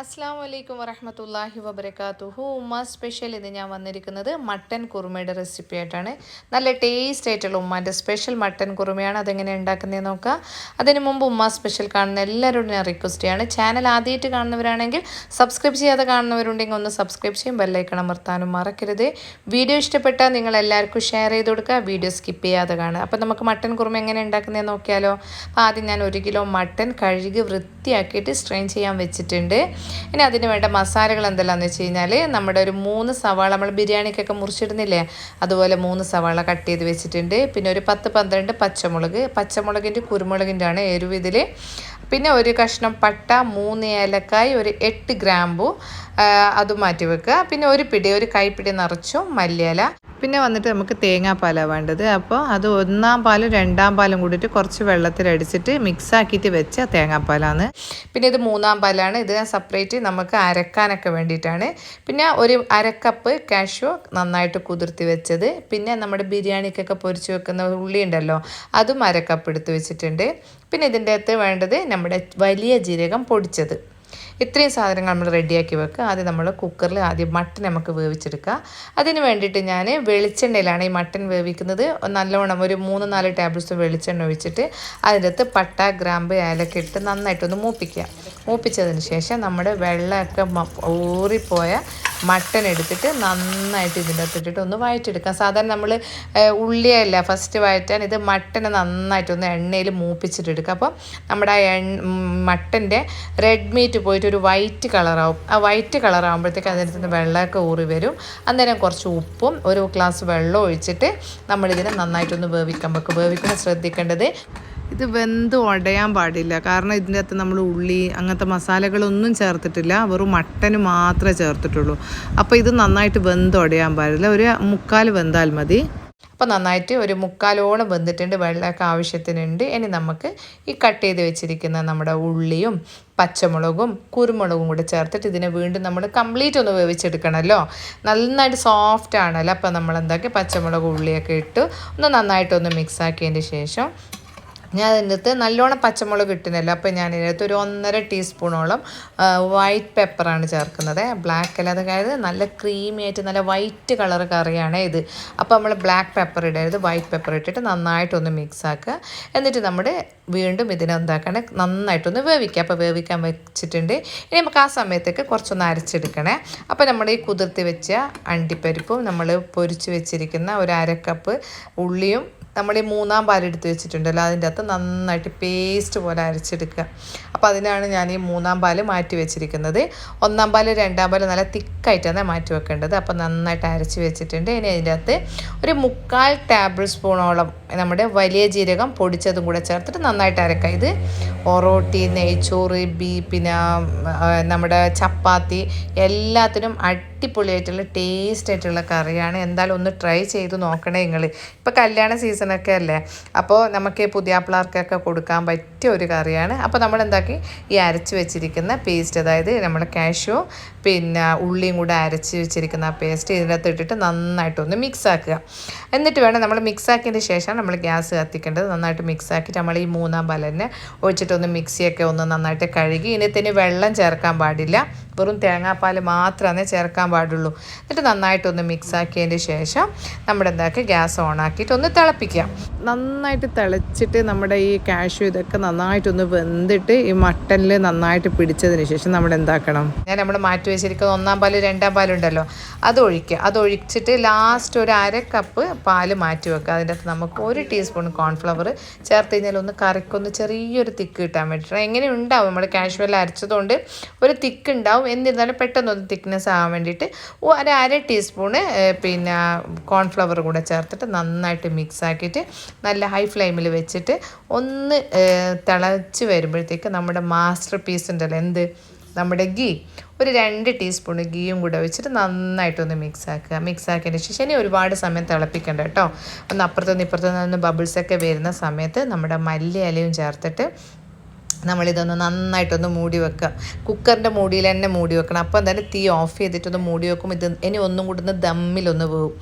അസ്സാം വലൈക്കും വറഹമത്തല്ലാഹി വബർക്കാത്തുഹു ഉമ്മ സ്പെഷ്യൽ ഇന്ന് ഞാൻ വന്നിരിക്കുന്നത് മട്ടൻ കുറുമയുടെ റെസിപ്പി ആയിട്ടാണ്. നല്ല ടേസ്റ്റ് ആയിട്ടുള്ള ഉമ്മാന്റെ സ്പെഷ്യൽ മട്ടൻ കുറുമയാണ് അതെങ്ങനെ ഉണ്ടാക്കുന്നതെന്ന് നോക്കുക അതിന് മുമ്പ് ഉമ്മ സ്പെഷ്യൽ കാണുന്ന എല്ലാവരോടും ഞാൻ റിക്വസ്റ്റ് ചെയ്യാണ്. ചാനൽ ആദ്യമായിട്ട് കാണുന്നവരാണെങ്കിൽ സബ്സ്ക്രൈബ് ചെയ്യാതെ കാണുന്നവരുണ്ടെങ്കിൽ ഒന്ന് സബ്സ്ക്രൈബ് ചെയ്യും ബെല്ലൈക്കണം അമർത്താനും മറക്കരുത്. വീഡിയോ ഇഷ്ടപ്പെട്ടാൽ നിങ്ങൾ എല്ലാവർക്കും ഷെയർ ചെയ്ത് കൊടുക്കുക. വീഡിയോ സ്കിപ്പ് ചെയ്യാതെ കാണുക. അപ്പോൾ നമുക്ക് മട്ടൻ കുറുമ എങ്ങനെ ഉണ്ടാക്കുന്നതെന്ന് നോക്കിയാലോ. അപ്പോൾ ആദ്യം ഞാൻ ഒരു കിലോ മട്ടൻ കഴുകി വൃത്തിയാക്കിയിട്ട് സ്ട്രെയിൻ ചെയ്യാൻ വെച്ചിട്ടുണ്ട്. ഇനി അതിന് വേണ്ട മസാലകൾ എന്തെല്ലാമെന്ന് വെച്ച് കഴിഞ്ഞാൽ നമ്മുടെ ഒരു മൂന്ന് സവാള നമ്മൾ ബിരിയാണിക്കൊക്കെ മുറിച്ചിടുന്നില്ലേ? അതുപോലെ മൂന്ന് സവാള കട്ട് ചെയ്ത് വെച്ചിട്ടുണ്ട്. പിന്നെ ഒരു പത്ത് പന്ത്രണ്ട് പച്ചമുളക്. പച്ചമുളകിന്റെ കുരുമുളകിന്റെ ആണ് എരിവ് ഇതിൽ പിന്നെ ഒരു കഷ്ണം പട്ട മൂന്ന് ഏലക്കായ് ഒരു എട്ട് ഗ്രാമ്പു അത് മാറ്റി വെക്കുക. പിന്നെ ഒരു പിടി ഒരു കൈപ്പിടി നിറച്ചും മല്ലിയില. പിന്നെ വന്നിട്ട് നമുക്ക് തേങ്ങാപ്പാലാണ് വേണ്ടത്. അപ്പോൾ അത് ഒന്നാം പാലും രണ്ടാം പാലും കൂടിയിട്ട് കുറച്ച് വെള്ളത്തിലടിച്ചിട്ട് മിക്സ് ആക്കിയിട്ട് വെച്ച തേങ്ങാപ്പാലാണ്. പിന്നെ ഇത് മൂന്നാം പാലാണ്. ഇത് സെപ്പറേറ്റ് നമുക്ക് അരക്കാനൊക്കെ വേണ്ടിയിട്ടാണ്. പിന്നെ ഒരു അരക്കപ്പ് കാഷ്യൂ നന്നായിട്ട് കുതിർത്തി വെച്ചത്. പിന്നെ നമ്മുടെ ബിരിയാണിക്കൊക്കെ പൊരിച്ച് വെക്കുന്ന ഉള്ളി ഉണ്ടല്ലോ അതും അരക്കപ്പ് എടുത്ത് വെച്ചിട്ടുണ്ട്. പിന്നെ ഇതിന്റെ അകത്ത് വേണ്ടത് നമ്മുടെ വലിയ ജീരകം പൊടിച്ചത്. ഇത്രയും സാധനങ്ങൾ നമ്മൾ റെഡിയാക്കി വെക്കുക. ആദ്യം നമ്മൾ കുക്കറിൽ ആദ്യം മട്ടൻ നമുക്ക് വേവിച്ചെടുക്കുക. അതിന് വേണ്ടിയിട്ട് ഞാൻ വെളിച്ചെണ്ണയിലാണ് ഈ മട്ടൻ വേവിക്കുന്നത്. നല്ലവണ്ണം ഒരു മൂന്ന് നാല് ടേബിൾ സ്പൂൺ വെളിച്ചെണ്ണ ഒഴിച്ചിട്ട് അതിനകത്ത് പട്ട ഗ്രാമ്പ് ഏലക്ക ഇട്ട് നന്നായിട്ടൊന്ന് മൂപ്പിക്കുക. മൂപ്പിച്ചതിന് ശേഷം നമ്മുടെ വെള്ളമൊക്കെ ഊറിപ്പോയ മട്ടൻ എടുത്തിട്ട് നന്നായിട്ട് ഇതിന്റെ അകത്ത് ഇട്ടിട്ട് ഒന്ന് വഴറ്റെടുക്കാം സാധാരണ നമ്മൾ ഉള്ളിയല്ല ഫസ്റ്റ് വഴറ്റാൻ ഇത് മട്ടനെ നന്നായിട്ടൊന്ന് എണ്ണയിൽ മൂപ്പിച്ചിട്ടെടുക്കുക അപ്പോൾ നമ്മുടെ ആ എണ്ണ മട്ടന്റെ റെഡ് മീറ്റ് പോയിട്ട് ഒരു വൈറ്റ് കളറാവും ആ വൈറ്റ് കളറാകുമ്പോഴത്തേക്ക് അതിനകത്ത് നിന്ന് വെള്ളമൊക്കെ ഊറി വരും. അന്നേരം കുറച്ച് ഉപ്പും ഒരു ഗ്ലാസ് വെള്ളം ഒഴിച്ചിട്ട് നമ്മളിതിനെ നന്നായിട്ടൊന്ന് വേവിക്കാൻ വെക്കും വേവിക്കുമ്പോൾ ശ്രദ്ധിക്കേണ്ടത് ഇത് വെന്ത് ഉടയാൻ പാടില്ല. കാരണം ഇതിന്റെ അകത്ത് നമ്മൾ ഉള്ളി അങ്ങനത്തെ മസാലകളൊന്നും ചേർത്തിട്ടില്ല. വെറും മട്ടന് മാത്രമേ ചേർത്തിട്ടുള്ളൂ. അപ്പോൾ ഇത് നന്നായിട്ട് വെന്ത് ഉടയാൻ പാടില്ല. ഒരു മുക്കാൽ വെന്താൽ മതി. അപ്പോൾ നന്നായിട്ട് ഒരു മുക്കാലോളം വെന്തിട്ടുണ്ട് വെള്ളമൊക്കെ ആവശ്യത്തിനുണ്ട്. ഇനി നമുക്ക് ഈ കട്ട് ചെയ്ത് വെച്ചിരിക്കുന്ന നമ്മുടെ ഉള്ളിയും പച്ചമുളകും കുരുമുളകും കൂടെ ചേർത്തിട്ട് ഇതിനെ വീണ്ടും നമ്മൾ കംപ്ലീറ്റ് ഒന്ന് വേവിച്ചെടുക്കണമല്ലോ നന്നായിട്ട് സോഫ്റ്റ് ആണല്ലോ. അപ്പോൾ നമ്മൾ എന്താക്കി പച്ചമുളക് ഉള്ളിയൊക്കെ ഇട്ട് ഒന്ന് നന്നായിട്ടൊന്ന് മിക്സ് ആക്കിയതിന് ശേഷം ഞാൻ അതിന്റെ അകത്ത് നല്ലോണം പച്ചമുളക് കിട്ടുന്നില്ല അപ്പോൾ ഞാൻ ഇതിനകത്ത് ഒരു ഒന്നര ടീസ്പൂണോളം വൈറ്റ് പെപ്പറാണ് ചേർക്കുന്നത്. ബ്ലാക്ക് അല്ല അതായത് നല്ല ക്രീമി ആയിട്ട് നല്ല വൈറ്റ് കളർ കറിയാണ് ഇത്. അപ്പോൾ നമ്മൾ ബ്ലാക്ക് പെപ്പർ ഇടരുത്. വൈറ്റ് പെപ്പർ ഇട്ടിട്ട് നന്നായിട്ടൊന്ന് മിക്സ് ആക്കുക. എന്നിട്ട് നമ്മുടെ വീണ്ടും ഇതിനെ എന്താക്കണേ നന്നായിട്ടൊന്ന് വേവിക്കുക. അപ്പോൾ വേവിക്കാൻ വെച്ചിട്ടുണ്ട്. ഇനി നമുക്ക് ആ സമയത്തേക്ക് കുറച്ചൊന്ന് അരച്ചെടുക്കണേ. അപ്പോൾ നമ്മൾ ഈ കുതിർത്തി വെച്ച അണ്ടിപ്പരിപ്പും നമ്മൾ പൊരിച്ച് വെച്ചിരിക്കുന്ന ഒരു അരക്കപ്പ് ഉള്ളിയും നമ്മൾ ഈ മൂന്നാം പാലെടുത്ത് വെച്ചിട്ടുണ്ടല്ലോ അതിന്റെ അകത്ത് നന്നായിട്ട് പേസ്റ്റ് പോലെ അരച്ചെടുക്കുക. അപ്പോൾ അതിനാണ് ഞാൻ ഈ മൂന്നാം പാൽ മാറ്റി വെച്ചിരിക്കുന്നത്. ഒന്നാം പാൽ രണ്ടാം പാൽ നല്ല തിക്കായിട്ടാണ് മാറ്റി വെക്കേണ്ടത്. അപ്പോൾ നന്നായിട്ട് അരച്ച് വെച്ചിട്ടുണ്ട്. ഇനി അതിന്റെ അകത്ത് ഒരു മുക്കാൽ ടേബിൾ സ്പൂണോളം നമ്മുടെ വലിയ ജീരകം പൊടിച്ചതും കൂടെ ചേർത്തിട്ട് നന്നായിട്ട് അരക്കുക. ഇത് ഒറോട്ടി നെയ്ച്ചോറ് ബീ പിന്നെ നമ്മുടെ ചപ്പാത്തി എല്ലാത്തിനും അടിപൊളിയായിട്ടുള്ള ടേസ്റ്റ് ആയിട്ടുള്ള കറിയാണ്. എന്തായാലും ഒന്ന് ട്രൈ ചെയ്ത് നോക്കണേ നിങ്ങൾ ഇപ്പോൾ കല്യാണ സീസണൊക്കെ അല്ലേ? അപ്പോൾ നമുക്ക് പുതിയ പിള്ളേർക്കൊക്കെ കൊടുക്കാൻ പറ്റിയ ഒരു കറിയാണ്. അപ്പോൾ നമ്മൾ എന്താക്കി ഈ അരച്ച് വെച്ചിരിക്കുന്ന പേസ്റ്റ് അതായത് നമ്മൾ കാഷ്യൂ പിന്നെ ഉള്ളിയും കൂടെ അരച്ച് വെച്ചിരിക്കുന്ന ആ പേസ്റ്റ് ഇതിനകത്ത് ഇട്ടിട്ട് നന്നായിട്ടൊന്ന് മിക്സ് ആക്കുക. എന്നിട്ട് വേണം നമ്മൾ മിക്സ് ആക്കിയതിന് ശേഷം നമ്മൾ ഗ്യാസ് കത്തിക്കേണ്ടത്. നന്നായിട്ട് മിക്സ് ആക്കിയിട്ട് നമ്മൾ ഈ മൂന്നാം പലനെ ഒഴിച്ചിട്ടൊന്ന് മിക്സിയൊക്കെ ഒന്ന് നന്നായിട്ട് കഴുകി. ഇതിന് വെള്ളം ചേർക്കാൻ പാടില്ല. വെറും തേങ്ങാപ്പാൽ മാത്രമേ ചേർക്കാൻ പാടുള്ളൂ. എന്നിട്ട് നന്നായിട്ടൊന്ന് മിക്സ് ആക്കിയതിന് ശേഷം നമ്മുടെ എന്താക്കി ഗ്യാസ് ഓൺ ആക്കിയിട്ട് ഒന്ന് തിളപ്പിക്കാം നന്നായിട്ട് തിളച്ചിട്ട് നമ്മുടെ ഈ കാഷ്യൂ ഇതൊക്കെ നന്നായിട്ടൊന്ന് വെന്തിട്ട് ഈ മട്ടനിൽ നന്നായിട്ട് പിടിച്ചതിന് ശേഷം നമ്മൾ എന്താക്കണം? ഞാൻ നമ്മൾ മാറ്റി വെച്ചിരിക്കുന്ന ഒന്നാം പാൽ രണ്ടാം പാലുണ്ടല്ലോ അത് ഒഴിക്കുക. അത് ഒഴിച്ചിട്ട് ലാസ്റ്റ് ഒരു അര കപ്പ് പാൽ മാറ്റി വെക്കുക. അതിന്റെ അകത്ത് നമുക്ക് ഒരു ടീസ്പൂൺ കോൺഫ്ലവർ ചേർത്ത് കഴിഞ്ഞാൽ ഒന്ന് കറിക്കൊന്ന് ചെറിയൊരു തിക്ക് കിട്ടാൻ വേണ്ടിയിട്ട്. എങ്ങനെ ഉണ്ടാവും? നമ്മൾ കാഷ്വൽ അരച്ചതുകൊണ്ട് ഒരു തിക്ക് ഉണ്ടാവും. എന്നിരുന്നാലും പെട്ടെന്നൊന്ന് തിക്നെസ് ആവാൻ വേണ്ടിയിട്ട് ഒരു അര ടീസ്പൂണ് പിന്നെ കോൺഫ്ലവർ കൂടെ ചേർത്തിട്ട് നന്നായിട്ട് മിക്സ് ആക്കിയിട്ട് നല്ല ഹൈ ഫ്ലെയിമിൽ വെച്ചിട്ട് ഒന്ന് തിളച്ച് വരുമ്പോഴത്തേക്ക് നമ്മുടെ മാസ്റ്റർ പീസ് ഉണ്ടല്ലോ എന്ത്? നമ്മുടെ ഗീ ഒരു രണ്ട് ടീസ്പൂൺ ഗീയും കൂടെ വെച്ചിട്ട് നന്നായിട്ടൊന്ന് മിക്സ് ആക്കുക. മിക്സ് ആക്കിയതിന് ശേഷം ഇനി ഒരുപാട് സമയം തിളപ്പിക്കണ്ട കേട്ടോ. ഒന്ന് അപ്പുറത്തുനിന്ന് ഇപ്പുറത്തുനിന്ന് ബബിൾസൊക്കെ വരുന്ന സമയത്ത് നമ്മുടെ മല്ലി ഇലയും ചേർത്തിട്ട് നമ്മളിതൊന്ന് നന്നായിട്ടൊന്ന് മൂടി വെക്കാം. കുക്കറിന്റെ മൂടിയിൽ തന്നെ മൂടി വെക്കണം. അപ്പോൾ എന്തായാലും തീ ഓഫ് ചെയ്തിട്ടൊന്ന് മൂടി വെക്കും. ഇത് ഇനി ഒന്നും കൂടി ഒന്ന് ദമ്മിലൊന്ന് പോകും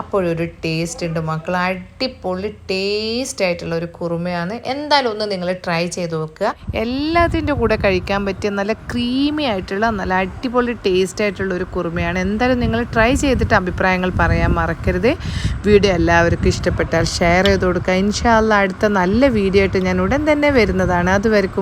അപ്പോഴൊരു ടേസ്റ്റ് ഉണ്ട് മക്കൾ അടിപൊളി ടേസ്റ്റ് ആയിട്ടുള്ള ഒരു കുറുമയാണ്. എന്തായാലും ഒന്ന് നിങ്ങൾ ട്രൈ ചെയ്ത് നോക്കുക. എല്ലാത്തിന്റെ കൂടെ കഴിക്കാൻ പറ്റിയ നല്ല ക്രീമി ആയിട്ടുള്ള നല്ല അടിപൊളി ടേസ്റ്റ് ആയിട്ടുള്ള ഒരു കുറുമയാണ്. എന്തായാലും നിങ്ങൾ ട്രൈ ചെയ്തിട്ട് അഭിപ്രായങ്ങൾ പറയാൻ മറക്കരുത്. വീഡിയോ എല്ലാവർക്കും ഇഷ്ടപ്പെട്ടാൽ ഷെയർ ചെയ്ത് കൊടുക്കുക. ഇൻഷാല്ല അടുത്ത നല്ല വീഡിയോ ആയിട്ട് ഞാൻ ഉടൻ തന്നെ വരുന്നതാണ്. അതുവരെക്കും